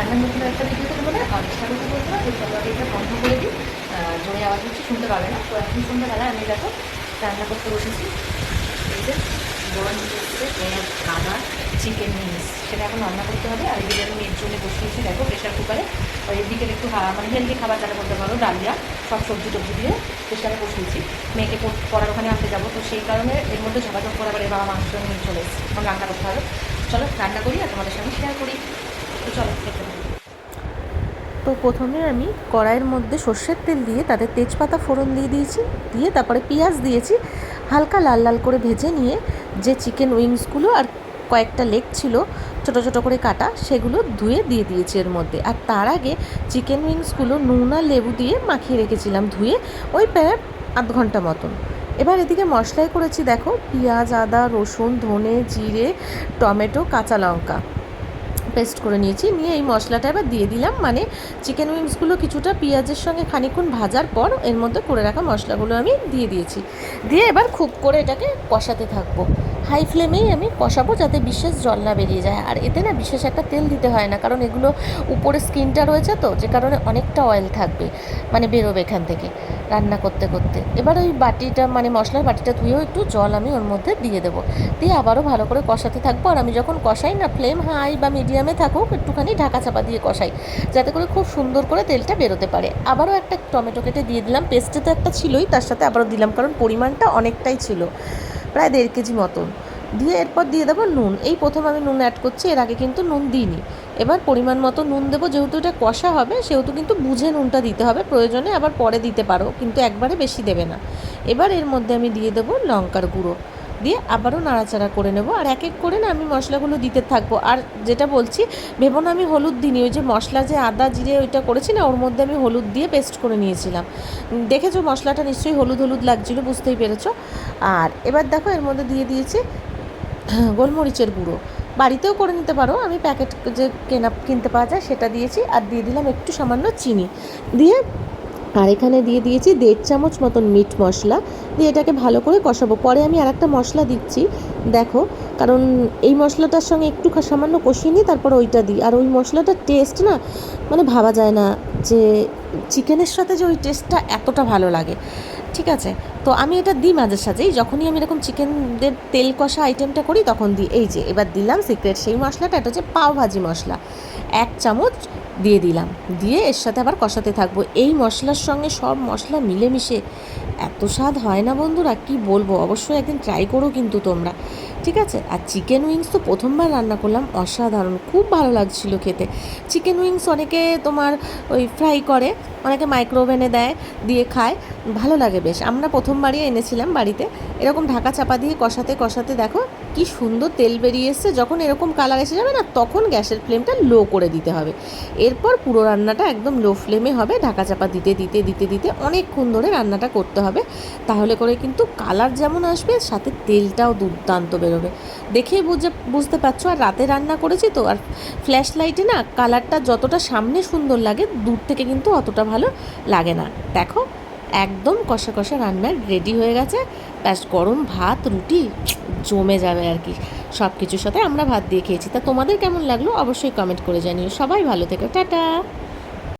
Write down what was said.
রান্নার নতুন একটা ভিডিওতে তোমাদের অনেক স্বাগত বলতে চলো আগে এটা বন্ধ করে দিই। জোরে আওয়াজ হচ্ছে, শুনতে পাবে না। তো এখন সন্ধ্যাবেলায় আমি দেখো রান্না করতে বসেছি। এই যে গরম হচ্ছে খাবার চিকেন উইংস সেটা এখন রান্না করতে হবে। আর এদিকে আমি মেয়ের জন্য বসিয়েছি, দেখো প্রেশার কুকারে আর এদিকে একটু মানে হেলদি খাবার যারা করতে পারো ডালিয়া সব সবজি টবজি দিয়ে প্রেশারে বসিয়েছি। মেয়েকে পড়- পড়ার ওখানে আনতে যাব। তো সেই কারণে এর মধ্যে ঝগাঝগ করে বাবা মাংস নিয়ে চলে এসেছে। এখন রান্না করতে হবে। চলো রান্না করি আর তোমাদের সঙ্গে শেয়ার করি। তো প্রথমে আমি কড়াইয়ের মধ্যে সর্ষের তেল দিয়ে তাতে তেজপাতা ফোড়ন দিয়ে দিয়েছি, দিয়ে তারপরে পেঁয়াজ দিয়েছি। হালকা লাল লাল করে ভেজে নিয়ে যে চিকেন উইংসগুলো আর কয়েকটা লেগ ছিল ছোট ছোট করে কাটা, সেগুলো ধুয়ে দিয়ে দিয়েছি এর মধ্যে। আর তার আগে চিকেন উইংসগুলো নুন আর লেবু দিয়ে মাখিয়ে রেখেছিলাম ধুয়ে ওই প্রায় আধ ঘণ্টা মতন। এবার এদিকে মশলাই করেছি, দেখো, পেঁয়াজ, আদা, রসুন, ধনে, জিরে, টমেটো, কাঁচা লঙ্কা। পেস্ট করে নিয়েছি। নিয়ে এই মশলাটা এবার দিয়ে দিলাম। মানে চিকেন উইংসগুলো কিছুটা পেঁয়াজের সঙ্গে খানিক্ষণ ভাজার পর এর মধ্যে করে রাখা মশলাগুলো আমি দিয়ে দিয়েছি। দিয়ে এবার খুব করে এটাকে কষাতে থাকব। হাই ফ্লেমেই আমি কষাবো যাতে বিশেষ জল না বেরিয়ে যায়। আর এতে না বিশেষ একটা তেল দিতে হয় না, কারণ এগুলো উপরে স্কিনটা রয়েছে তো, যে কারণে অনেকটা অয়েল থাকবে মানে বেরোবে এখান থেকে রান্না করতে করতে। এবার ওই বাটিটা মানে মশলার বাটিটা ধুয়েও একটু জল আমি ওর মধ্যে দিয়ে দেবো। দিয়ে আবারও ভালো করে কষাতে থাকব। আর আমি যখন কষাই না, ফ্লেম হাই বা মিডিয়ামে থাকুক, একটুখানি ঢাকা চাপা দিয়ে কষাই, যাতে করে খুব সুন্দর করে তেলটা বেরোতে পারে। আবারও একটা টমেটো কেটে দিয়ে দিলাম। পেস্টে তো একটা ছিলই, তার সাথে আবারও দিলাম, কারণ পরিমাণটা অনেকটাই ছিল। প্রায় দেড় কেজি মতন। দিয়ে এরপর দিয়ে দেবো নুন। এই প্রথম আমি নুন অ্যাড করছি, এর আগে কিন্তু নুন দিইনি। এবার পরিমাণ মতো নুন দেবো, যেহেতু এটা কষা হবে, সেহেতু কিন্তু বুঝে নুনটা দিতে হবে। প্রয়োজনে আবার পরে দিতে পারো, কিন্তু একবারে বেশি দেবে না। এবার এর মধ্যে আমি দিয়ে দেবো লঙ্কার গুঁড়ো। দিয়ে আবারও নাড়াচাড়া করে নেব। আর এক এক করে না আমি মশলাগুলো দিতে থাকব। আর যেটা বলছি, ভেবো না আমি হলুদ দিইনি, ওই যে মশলা যে আদা, জিরে ওইটা করেছি না, ওর মধ্যে আমি হলুদ দিয়ে পেস্ট করে নিয়েছিলাম। দেখেছ মশলাটা নিশ্চয়ই হলুদ হলুদ লাগছিল, বুঝতেই পেরেছ? আর এবার দেখো, এর মধ্যে দিয়ে দিয়েছি গোলমরিচের গুঁড়ো। বাড়িতেও করে নিতে পারো, আমি প্যাকেট যে কেনা, কিনতে পাওয়া যায় সেটা দিয়েছি। আর দিয়ে দিলাম একটু সামান্য চিনি। দিয়ে আর এখানে দিয়ে দিয়েছি দেড় চামচ মতন মিট মশলা। দিয়ে এটাকে ভালো করে কষাবো। পরে আমি আর একটা মশলা দিচ্ছি। দেখো, কারণ এই মশলাটার সঙ্গে একটু সামান্য কষিয়ে নিই তারপর ওইটা দিই। আর ওই মশলাটার টেস্ট না মানে ভাবা যায় না যে চিকেনের সাথে যে ওই টেস্টটা এতটা ভালো লাগে। ঠিক আছে? তো আমি এটা দিই মাঝে সাঝেই। যখনই আমি এরকম চিকেনদের তেল কষা আইটেমটা করি, তখন দিই। এই যে, এবার দিলাম সিক্রেট সেই মশলাটা, এটা হচ্ছে পাও ভাজি মশলা। এক চামচ দিয়ে দিলাম। দিয়ে এর সাথে আবার কষাতে থাকব। এই মশলার সঙ্গে সব মশলা মিলেমিশে, এত স্বাদ হয় না বন্ধুরা, কি বলব? অবশ্যই একদিন ট্রাই করো কিন্তু তোমরা। ঠিক আছে? আর চিকেন উইংস তো প্রথমবার রান্না করলাম, অসাধারণ। খুব ভালো লাগছিল খেতে। চিকেন উইংস অনেকে তোমার ওই ফ্রাই করে, অনেকে মাইক্রোওভেনে দেয়, দিয়ে খায়। ভালো লাগে বেশ। আমরা প্রথমবারই এনেছিলাম বাড়িতে। এরকম ঢাকা চাপা দিয়ে কষাতে কষাতে দেখো কি সুন্দর তেল বেরিয়ে এসছে। যখন এরকম কালার এসে যাবে না, তখন গ্যাসের ফ্লেমটা লো করে দিতে হবে। এরপর পুরো রান্নাটা একদম লো ফ্লেমে হবে। ঢাকা চাপা দিতে দিতে দিতে দিতে অনেকক্ষণ ধরে রান্নাটা করতে হবে। তাহলে করে কিন্তু কালার যেমন আসবে, সাথে তেলটাও দুর্দান্ত বেরোবে। দেখেই বুঝে, বুঝতে পারছ? আর রাতে রান্না করেছি তো, আর ফ্ল্যাশ লাইটে না কালারটা যতটা সামনে সুন্দর লাগে, দূর থেকে কিন্তু অতটা ভালো লাগে না। দেখো একদম কষা কষা রান্নার রেডি হয়ে গেছে। ব্যাস, গরম ভাত, রুটি, জমে যাবে আর কি। সব কিছুর সাথে আমরা ভাত দিয়ে খেয়েছি। তা তোমাদের কেমন লাগল? অবশ্যই কমেন্ট করে জানিও। সবাই ভালো থেকো। টাটা!